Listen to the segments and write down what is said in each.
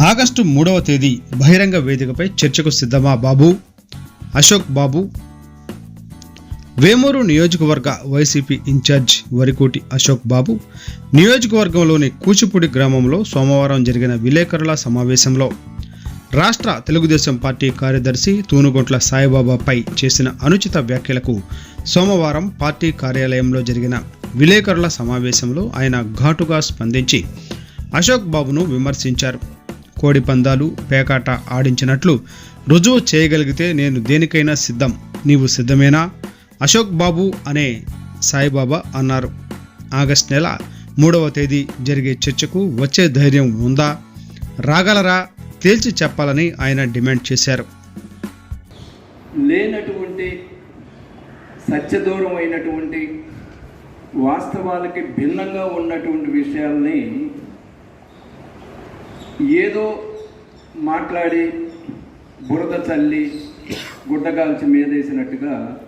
August మూడవ తేదీ బహిరంగ వేదికపై చర్చకు సిద్ధమా బాబు? అశోక్ బాబు. వేమూరు నియోజకవర్గ వైసీపీ ఇన్ఛార్జ్ వరికోటి అశోక్ బాబు. నియోజకవర్గంలోని కూచిపూడి గ్రామంలో సోమవారం జరిగిన విలేకరుల సమావేశంలో రాష్ట్ర తెలుగుదేశం పార్టీ కార్యదర్శి తూనుగొంట్ల సాయిబాబాపై చేసిన అనుచిత వ్యాఖ్యలకు సోమవారం పార్టీ కార్యాలయంలో జరిగిన విలేకరుల సమావేశంలో ఆయన ఘాటుగా స్పందించి అశోక్ బాబును విమర్శించారు. కోడి పందాలు పేకాట ఆడించినట్లు రుజువు చేయగలిగితే నేను దేనికైనా సిద్ధం. నీవు సిద్ధమేనా? అశోక్ బాబు అనే సాయిబాబా అన్నారు. ఆగస్ట్ నెల మూడవ తేదీ జరిగే చర్చకు వచ్చే ధైర్యం ఉందా? రాగలరా? తేల్చి చెప్పాలని ఆయన డిమాండ్ చేశారు. లేనటువంటి సత్యదూరం అయినటువంటి వాస్తవాలకి భిన్నంగా ఉన్నటువంటి విషయాల్ని ఏదో మాట్లాడి బురద చల్లి గుడ్డగాల్చి మీదేసినట్టుగా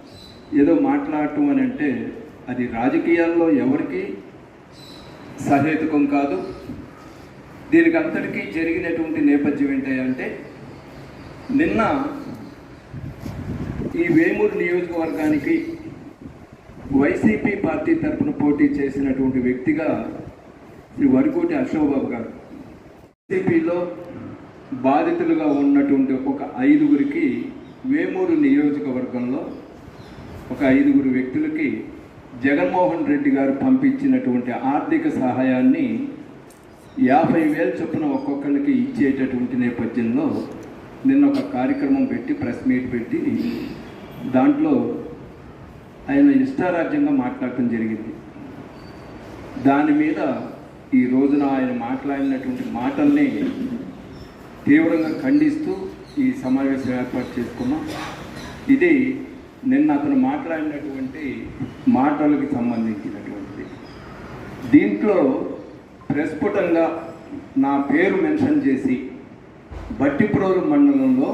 ఏదో మాట్లాడటం అని అంటే అది రాజకీయాల్లో ఎవరికి సహేతుకం కాదు. దీనికి అంతటికీ జరిగినటువంటి నేపథ్యం ఏంటంటే నిన్న ఈ వేమూరు నియోజకవర్గానికి వైసీపీ పార్టీ తరఫున పోటీ చేసినటువంటి వ్యక్తిగా శ్రీ వరికోటి అశోక్ బాబు గారు వైసీపీలో బాధితులుగా ఉన్నటువంటి ఒక ఐదుగురికి వేమూరు నియోజకవర్గంలో ఒక ఐదుగురు వ్యక్తులకి జగన్మోహన్ రెడ్డి గారు పంపించినటువంటి ఆర్థిక సహాయాన్ని యాభై వేలు చొప్పున ఒక్కొక్కరికి ఇచ్చేటటువంటి నేపథ్యంలో నిన్న ఒక కార్యక్రమం పెట్టి ప్రెస్ మీట్ పెట్టి దాంట్లో ఆయన ఇష్టారాజ్యంగా మాట్లాడటం జరిగింది. దాని మీద ఈ రోజున ఆయన మాట్లాడినటువంటి మాటల్ని తీవ్రంగా ఖండిస్తూ ఈ సమావేశం ఏర్పాటు చేసుకున్నాం. ఇది నిన్న అతను మాట్లాడినటువంటి మాటలకు సంబంధించినటువంటిది. దీంట్లో ప్రస్ఫుటంగా నా పేరు మెన్షన్ చేసి బట్టిప్రోలు మండలంలో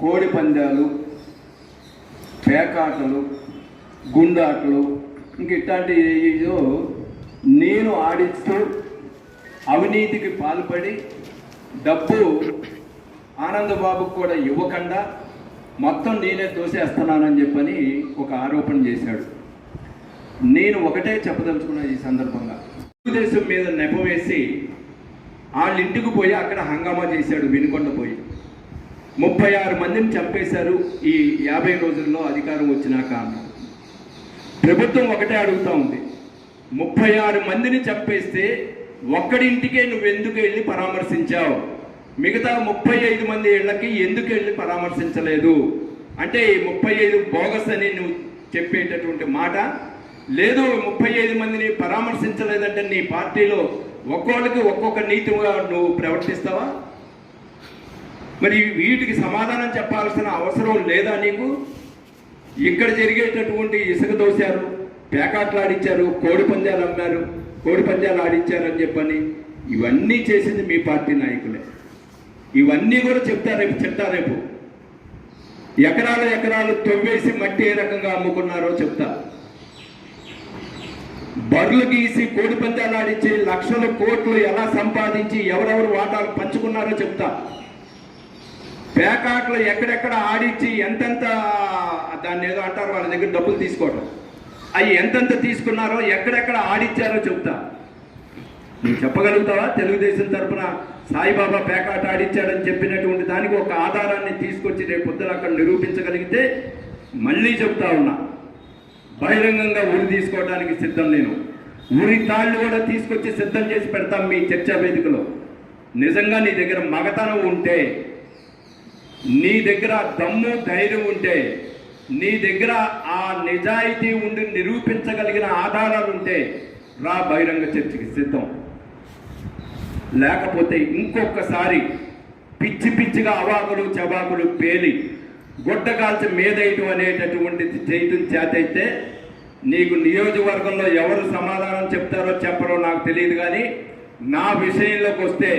కోడి పందాలు పేకాటలు గుండాటలు ఇంక ఇట్లాంటి ఏదో నేను ఆడిస్తూ అవినీతికి పాల్పడి డబ్బు ఆనందబాబుకు కూడా ఇవ్వకుండా మొత్తం నేనే తోసేస్తున్నానని చెప్పని ఒక ఆరోపణ చేశాడు. నేను ఒకటే చెప్పదలుచుకున్నా ఈ సందర్భంగా. తెలుగుదేశం మీద నెపవేసి వాళ్ళ ఇంటికి పోయి అక్కడ హంగామా చేశాడు వినుకొండ పోయి. ముప్పై ఆరు మందిని చంపేశారు ఈ యాభై రోజుల్లో అధికారం వచ్చినాక. అన్నారు ప్రభుత్వం ఒకటే అడుగుతా ఉంది. ముప్పై ఆరు మందిని చంపేస్తే ఒక్కడింటికే నువ్వు ఎందుకు వెళ్ళి పరామర్శించావు? మిగతా ముప్పై ఐదు మంది ఇళ్ళకి ఎందుకు వెళ్ళి పరామర్శించలేదు? అంటే ఈ ముప్పై ఐదు బోగస్ అని నువ్వు చెప్పేటటువంటి మాట? లేదు ముప్పై ఐదు మందిని పరామర్శించలేదంటే నీ పార్టీలో ఒక్కొక్కరికి ఒక్కొక్క నీతిగా నువ్వు ప్రవర్తిస్తావా? మరి వీటికి సమాధానం చెప్పాల్సిన అవసరం లేదా నీకు? ఇక్కడ జరిగేటటువంటి ఇసుక దోశారు పేకాట్లు ఆడించారు కోడి పందాలు అమ్మారు కోడి పందాలు ఆడించారని చెప్పని ఇవన్నీ చేసింది మీ పార్టీ నాయకులే. ఇవన్నీ కూడా చెప్తా రేపు చెప్తా రేపు. ఎకరాలు ఎకరాలు తొవ్వేసి మట్టి ఏ రకంగా అమ్ముకున్నారో చెప్తా. బర్లు గీసి కోడి పందాలు ఆడించి లక్షల కోట్లు ఎలా సంపాదించి ఎవరెవరు వాటాలు పంచుకున్నారో చెప్తా. పేకాట్లు ఎక్కడెక్కడ ఆడించి ఎంతెంత దాన్ని ఏదో అంటారు వాళ్ళ దగ్గర డబ్బులు తీసుకోవడం అవి ఎంతెంత తీసుకున్నారో ఎక్కడెక్కడ ఆడిచ్చారో చెప్తా. నువ్వు చెప్పగలుగుతావా తెలుగుదేశం తరఫున సాయిబాబా పేకాట ఆడిచ్చాడని చెప్పినటువంటి దానికి ఒక ఆధారాన్ని తీసుకొచ్చి రేపు పొద్దున అక్కడ నిరూపించగలిగితే మళ్ళీ చెప్తా ఉన్నా. బహిరంగంగా ఉరి తీసుకోవడానికి సిద్ధం నేను. ఉరి తాళ్ళు కూడా తీసుకొచ్చి సిద్ధం చేసి పెడతాం మీ చర్చా వేదికలో. నిజంగా నీ దగ్గర మగతనం ఉంటే నీ దగ్గర దమ్ము ధైర్యం ఉంటే నీ దగ్గర ఆ నిజాయితీ ఉండి నిరూపించగలిగిన ఆధారాలు ఉంటే రా బహిరంగ చర్చకి సిద్ధం. లేకపోతే ఇంకొకసారి పిచ్చి పిచ్చిగా అవాకులు చవాకులు పేలి గుడ్డకాల్చి మీదేయటం అనేటటువంటిది చేయటం చేతైతే నీకు నియోజకవర్గంలో ఎవరు సమాధానం చెప్తారో చెప్పరో నాకు తెలియదు కానీ నా విషయంలోకి వస్తే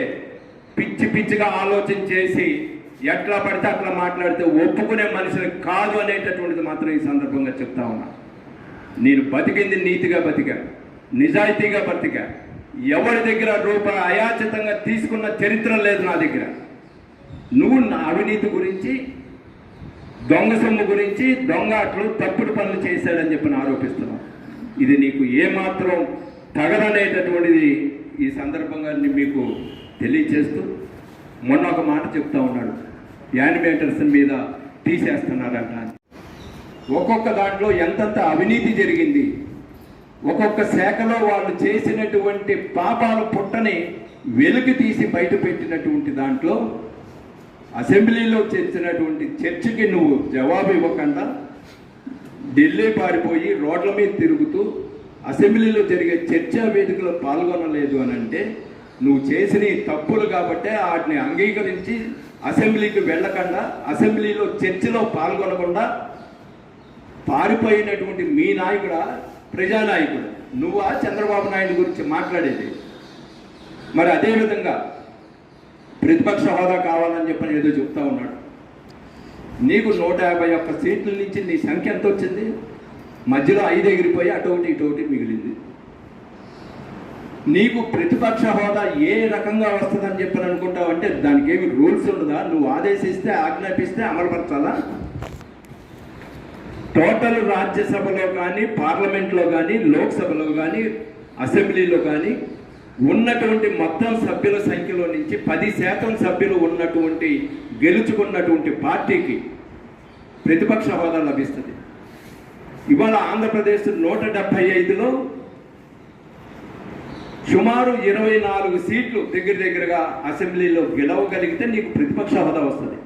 పిచ్చి పిచ్చిగా ఆలోచన చేసి ఎట్లా పడితే అట్లా మాట్లాడితే ఒప్పుకునే మనిషిని కాదు అనేటటువంటిది మాత్రం ఈ సందర్భంగా చెప్తా ఉన్నా. నేను బతికింది నీతిగా బతికా నిజాయితీగా బతికా ఎవరి దగ్గర రూపాయి అయాచితంగా తీసుకున్న చరిత్ర లేదు నా దగ్గర. నువ్వు నా అవినీతి గురించి దొంగ సొమ్ము గురించి దొంగ అట్లు తప్పుడు పనులు చేశాడని చెప్పి ఆరోపిస్తున్నావు ఇది నీకు ఏమాత్రం తగదనేటటువంటిది ఈ సందర్భంగా మీకు తెలియచేస్తూ మొన్న ఒక మాట చెప్తా ఉన్నాడు. యానిమేటర్స్ మీద తీసేస్తున్నారంట. ఒక్కొక్క దాంట్లో ఎంతంత అవినీతి జరిగింది ఒక్కొక్క శాఖలో వాళ్ళు చేసినటువంటి పాపాలు పుట్టని వెలుగు తీసి బయట పెట్టినటువంటి దాంట్లో అసెంబ్లీలో చేసినటువంటి చర్చకి నువ్వు జవాబు ఇవ్వకుండా ఢిల్లీ పారిపోయి రోడ్ల మీద తిరుగుతూ అసెంబ్లీలో జరిగే చర్చా వేదికలో పాల్గొనలేదు అని అంటే నువ్వు చేసిన తప్పులు కాబట్టే వాటిని అంగీకరించి అసెంబ్లీకి వెళ్ళకుండా అసెంబ్లీలో చర్చలో పాల్గొనకుండా పారిపోయినటువంటి మీ నాయకుడా ప్రజానాయకుడు. నువ్వా చంద్రబాబు నాయుడు గురించి మాట్లాడేది? మరి అదేవిధంగా ప్రతిపక్ష హోదా కావాలని చెప్పని ఏదో చెప్తా ఉన్నాడు. నీకు నూట యాభై ఒక్క సీట్ల నుంచి నీ సంఖ్య ఎంత వచ్చింది మధ్యలో ఐదు ఎగిరిపోయి అటు ఒకటి ఇటు ఒకటి మిగిలింది. నీకు ప్రతిపక్ష హోదా ఏ రకంగా వస్తుందని చెప్పని అనుకుంటావు అంటే దానికి ఏమి రూల్స్ ఉండదా? నువ్వు ఆదేశిస్తే ఆజ్ఞాపిస్తే అమలుపరచాలా? టోటల్ రాజ్యసభలో కానీ పార్లమెంట్లో కానీ లోక్సభలో కానీ అసెంబ్లీలో కానీ ఉన్నటువంటి మొత్తం సభ్యుల సంఖ్యలో నుంచి పది శాతం సభ్యులు ఉన్నటువంటి గెలుచుకున్నటువంటి పార్టీకి ప్రతిపక్ష హోదా లభిస్తుంది. ఇవాళ ఆంధ్రప్రదేశ్ నూట డెబ్బై ఐదులో సుమారు ఇరవై నాలుగు సీట్లు దగ్గర దగ్గరగా అసెంబ్లీలో గెలవగలిగితే నీకు ప్రతిపక్ష హోదా వస్తుంది.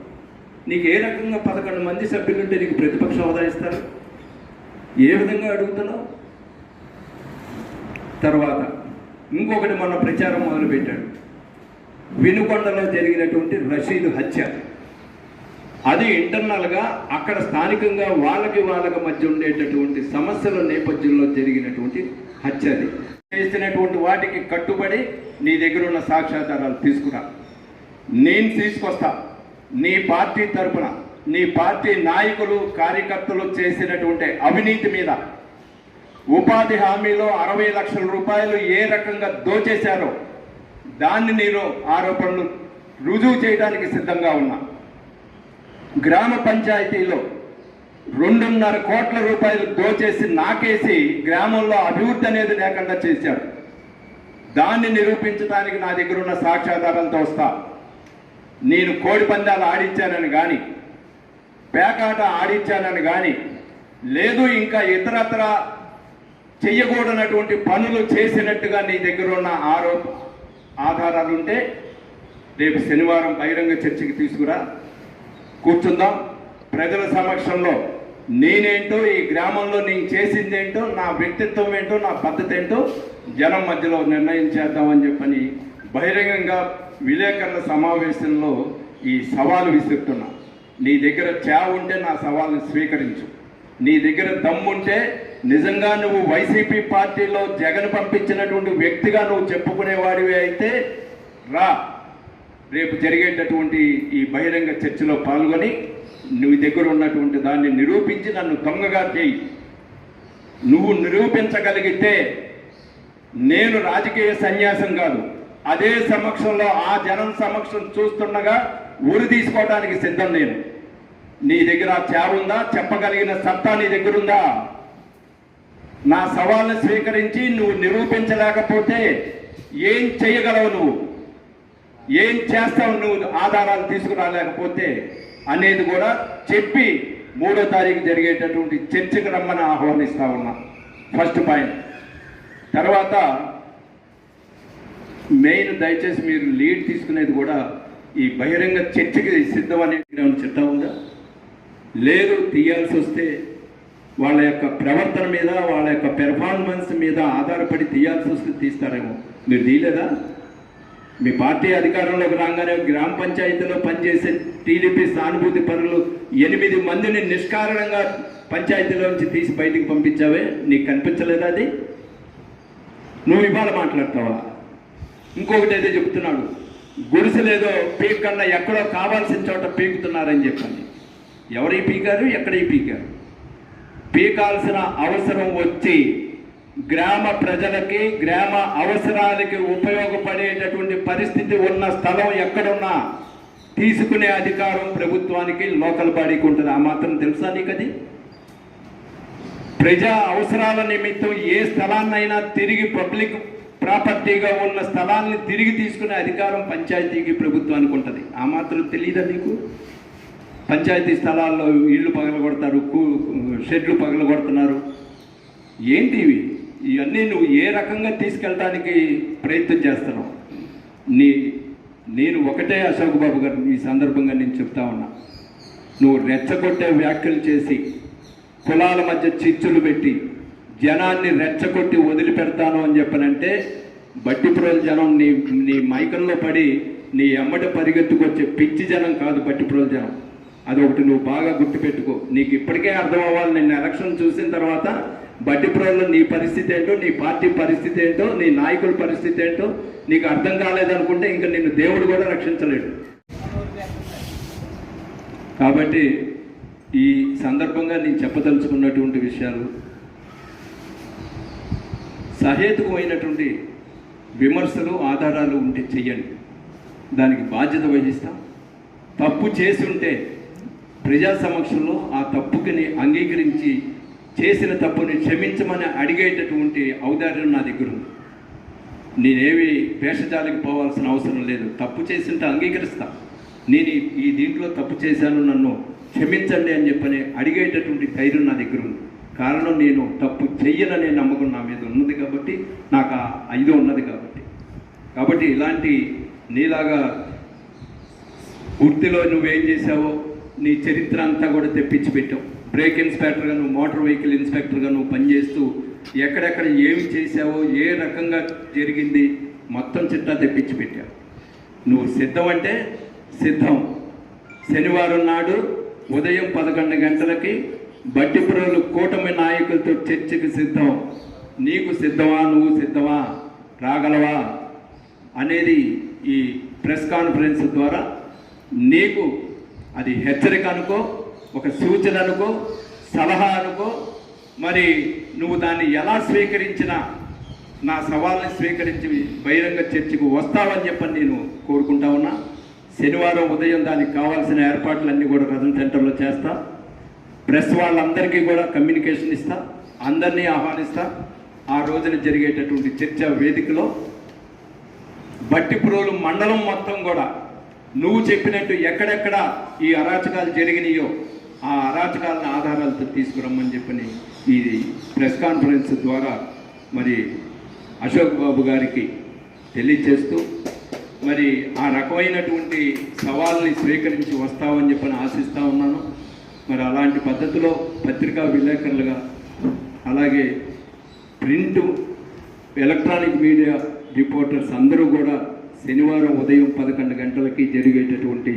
నీకు ఏ రకంగా పదకొండు మంది సభ్యులు ఉంటే నీకు ప్రతిపక్ష హోదా ఇస్తారు? ఏ విధంగా అడుగుతున్నావు? తర్వాత ఇంకొకటి మొన్న ప్రచారం మొదలుపెట్టాడు. వినుకొండలో జరిగినటువంటి రషీద్ హత్య. అది ఇంటర్నల్గా అక్కడ స్థానికంగా వాళ్ళకి వాళ్ళకి మధ్య ఉండేటటువంటి సమస్యల నేపథ్యంలో జరిగినటువంటి హత్యది. చేసినటువంటి వాటికి కట్టుబడి నీ దగ్గర ఉన్న సాక్ష్యాధారాలు తీసుకురా. నేను తీసుకొస్తా. నీ పార్టీ తరపున నీ పార్టీ నాయకులు కార్యకర్తలు చేసినటువంటి అవినీతి మీద ఉపాధి హామీలో అరవై లక్షల రూపాయలు ఏ రకంగా దోచేశారో దాన్ని నేను ఆరోపణలు రుజువు చేయడానికి సిద్ధంగా ఉన్నా. గ్రామ పంచాయతీలో రెండున్నర కోట్ల రూపాయలు దోచేసి నాకేసి గ్రామంలో అభివృద్ధి అనేది లేకుండా చేశారు. దాన్ని నిరూపించడానికి నా దగ్గర ఉన్న సాక్ష్యాధారాలతో వస్తా. నేను కోడి పందాలు ఆడించానని కానీ పేకాట ఆడించానని కానీ లేదు ఇంకా ఇతరత్ర చెయ్యకూడనటువంటి పనులు చేసినట్టుగా నీ దగ్గర ఉన్న ఆరో ఆధారాలు ఉంటే రేపు శనివారం బహిరంగ చర్చకి తీసుకురా. కూర్చుందాం. ప్రజల సమక్షంలో నేనేంటో ఈ గ్రామంలో నేను చేసింది ఏంటో నా వ్యక్తిత్వం ఏంటో నా పద్ధతి ఏంటో జనం మధ్యలో నిర్ణయం చేద్దామని చెప్పని బహిరంగంగా విలేకరుల సమావేశంలో ఈ సవాలు విసురుతున్నా. నీ దగ్గర చావు ఉంటే నా సవాల్ని స్వీకరించు. నీ దగ్గర దమ్ముంటే నిజంగా నువ్వు వైసీపీ పార్టీలో జగన్ పంపించినటువంటి వ్యక్తిగా నువ్వు చెప్పుకునేవాడివి అయితే రా. రేపు జరిగేటటువంటి ఈ బహిరంగ చర్చలో పాల్గొని నువ్వు దగ్గర ఉన్నటువంటి దాన్ని నిరూపించి నన్ను దొంగగా చేయి. నువ్వు నిరూపించగలిగితే నేను రాజకీయ సన్యాసం కాదు. అదే సమక్షంలో ఆ జనం సమక్షం చూస్తుండగా ఉరి తీసుకోవడానికి సిద్ధం నేను. నీ దగ్గర చావు ఉందా? చెప్పగలిగిన సత్తా నీ దగ్గర ఉందా? నా సవాల్ని స్వీకరించి నువ్వు నిరూపించలేకపోతే ఏం చేయగలవు నువ్వు? ఏం చేస్తావు నువ్వు? ఆధారాలు తీసుకురాలేకపోతే అనేది కూడా చెప్పి మూడో తారీఖు జరిగేటటువంటి చర్చకు రమ్మని ఆహ్వానిస్తా ఉన్నా. ఫస్ట్ పాయింట్ తర్వాత మెయిన్ దయచేసి మీరు లీడ్ తీసుకునేది కూడా ఈ బహిరంగ చర్చకి సిద్ధం అనేది చిట్టం ఉందా? లేదు తీయాల్సి వస్తే వాళ్ళ యొక్క ప్రవర్తన మీద వాళ్ళ యొక్క పెర్ఫార్మెన్స్ మీద ఆధారపడి తీయాల్సి వస్తే తీస్తారేమో. మీరు తీయలేదా? మీ పార్టీ అధికారంలోకి రాగానే గ్రామ పంచాయతీలో పనిచేసే టీడీపీ సానుభూతి పనులు ఎనిమిది మందిని నిష్కారణంగా పంచాయతీలోంచి తీసి బయటికి పంపించావే? నీకు కనిపించలేదా అది? నువ్వు ఇవాళ మాట్లాడతావా? ఇంకొకటి అయితే చెప్తున్నాడు. గుడిసెలేదో పీకన్నా ఎక్కడో కావాల్సిన చోట పీకుతున్నారని చెప్పండి. ఎవరి పీకారు? ఎక్కడ పీకారు? పీకాల్సిన అవసరం వచ్చి గ్రామ ప్రజలకి గ్రామ అవసరాలకి ఉపయోగపడేటటువంటి పరిస్థితి ఉన్న స్థలం ఎక్కడున్నా తీసుకునే అధికారం ప్రభుత్వానికి లోకల్ బాడీకి ఉంటుంది. ఆ మాత్రం తెలుసా నీకు అది ప్రజా అవసరాల నిమిత్తం ఏ స్థలాన్నైనా తిరిగి పబ్లిక్ ప్రాపర్టీగా ఉన్న స్థలాన్ని తిరిగి తీసుకునే అధికారం పంచాయతీకి ప్రభుత్వానికి ఉంటుంది. ఆ మాత్రం తెలియదా నీకు? పంచాయతీ స్థలాల్లో ఇళ్ళు పగలగొడతారు షెడ్లు పగలగొడుతున్నారు. ఏంటి ఇవి ఇవన్నీ నువ్వు ఏ రకంగా తీసుకెళ్ళడానికి ప్రయత్నం చేస్తున్నావు? నీ నేను ఒకటే అశోక్ బాబు గారు ఈ సందర్భంగా నేను చెప్తా ఉన్నా. నువ్వు రెచ్చగొట్టే వ్యాఖ్యలు చేసి కులాల మధ్య చిచ్చులు పెట్టి జనాన్ని రెచ్చగొట్టి వదిలిపెడతాను అని చెప్పనంటే బట్టిప్రోలు జనం నీ నీ మైకంలో పడి నీ ఎమ్మట పరిగెత్తుకొచ్చే పిచ్చి జనం కాదు బట్టిప్రోలు జనం. అదొకటి నువ్వు బాగా గుర్తుపెట్టుకో. నీకు ఇప్పటికే అర్థం అవ్వాలి నిన్న ఎలక్షన్ చూసిన తర్వాత బట్టిప్రోల్లో నీ పరిస్థితి ఏంటో నీ పార్టీ పరిస్థితి ఏంటో నీ నాయకుల పరిస్థితి ఏంటో నీకు అర్థం కాలేదనుకుంటే ఇంకా నిన్ను దేవుడు కూడా రక్షించలేడు. కాబట్టి ఈ సందర్భంగా నేను చెప్పదలుచుకున్నటువంటి విషయాలు సహేతుకమైనటువంటి విమర్శలు ఆధారాలు ఉంటే చెయ్యండి. దానికి బాధ్యత వహిస్తాం. తప్పు చేసి ఉంటే ప్రజా సమక్షంలో ఆ తప్పుకి అంగీకరించి చేసిన తప్పుని క్షమించమని అడిగేటటువంటి ఔదార్యం నా దగ్గర ఉంది. నేనేమి వేషజాలికి పోవాల్సిన అవసరం లేదు. తప్పు చేసింటే అంగీకరిస్తా. నేను ఈ- దీంట్లో తప్పు చేశాను నన్ను క్షమించండి అని చెప్పని అడిగేటటువంటి ధైర్యం నా దగ్గర ఉంది. కారణం నేను తప్పు చెయ్యననే నమ్మకం నా మీద ఉన్నది కాబట్టి నాకు ఆ ఐదు ఉన్నది కాబట్టి. కాబట్టి ఇలాంటి నీలాగా వృత్తిలో నువ్వేం చేసావో నీ చరిత్ర అంతా కూడా తెప్పించి పెట్టావు. బ్రేక్ ఇన్స్పెక్టర్గా నువ్వు మోటార్ వెహికల్ ఇన్స్పెక్టర్గా నువ్వు పనిచేస్తూ ఎక్కడెక్కడ ఏమి చేసావో ఏ రకంగా జరిగింది మొత్తం చిట్టా తెప్పించి పెట్టావు నువ్వు సిద్ధం అంటే సిద్ధం. శనివారం నాడు ఉదయం పదకొండు గంటలకి బట్టిపురలు కూటమి నాయకులతో చర్చకు సిద్ధం. నీకు సిద్ధమా నువ్వు సిద్ధమా రాగలవా అనేది ఈ ప్రెస్ కాన్ఫరెన్స్ ద్వారా నీకు అది హెచ్చరిక అనుకో ఒక సూచన అనుకో సలహా అనుకో మరి నువ్వు దాన్ని ఎలా స్వీకరించినా నా సవాల్ని స్వీకరించి బహిరంగ చర్చకు వస్తావని చెప్పని నేను కోరుకుంటా ఉన్నా. శనివారం ఉదయం దానికి కావాల్సిన ఏర్పాట్లన్నీ కూడా రథం సెంటర్లో చేస్తా. ప్రెస్ వాళ్ళందరికీ కూడా కమ్యూనికేషన్ ఇస్తా. అందరినీ ఆహ్వానిస్తా. ఆ రోజున జరిగేటటువంటి చర్చా వేదికలో బట్టిప్రోలు మండలం మొత్తం కూడా నువ్వు చెప్పినట్టు ఎక్కడెక్కడ ఈ అరాచకాలు జరిగినాయో ఆ అరాచకాలను ఆధారాలతో తీసుకురమ్మని చెప్పని ఈ ప్రెస్ కాన్ఫరెన్స్ ద్వారా మరి అశోక్ బాబు గారికి తెలియచేస్తూ మరి ఆ రకమైనటువంటి సవాల్ని స్వీకరించి వస్తామని చెప్పని ఆశిస్తూ ఉన్నాను. మరి అలాంటి పద్ధతిలో పత్రికా విలేకరులుగా అలాగే ప్రింట్ ఎలక్ట్రానిక్ మీడియా రిపోర్టర్స్ అందరూ కూడా శనివారం ఉదయం పదకొండు గంటలకి జరిగేటటువంటి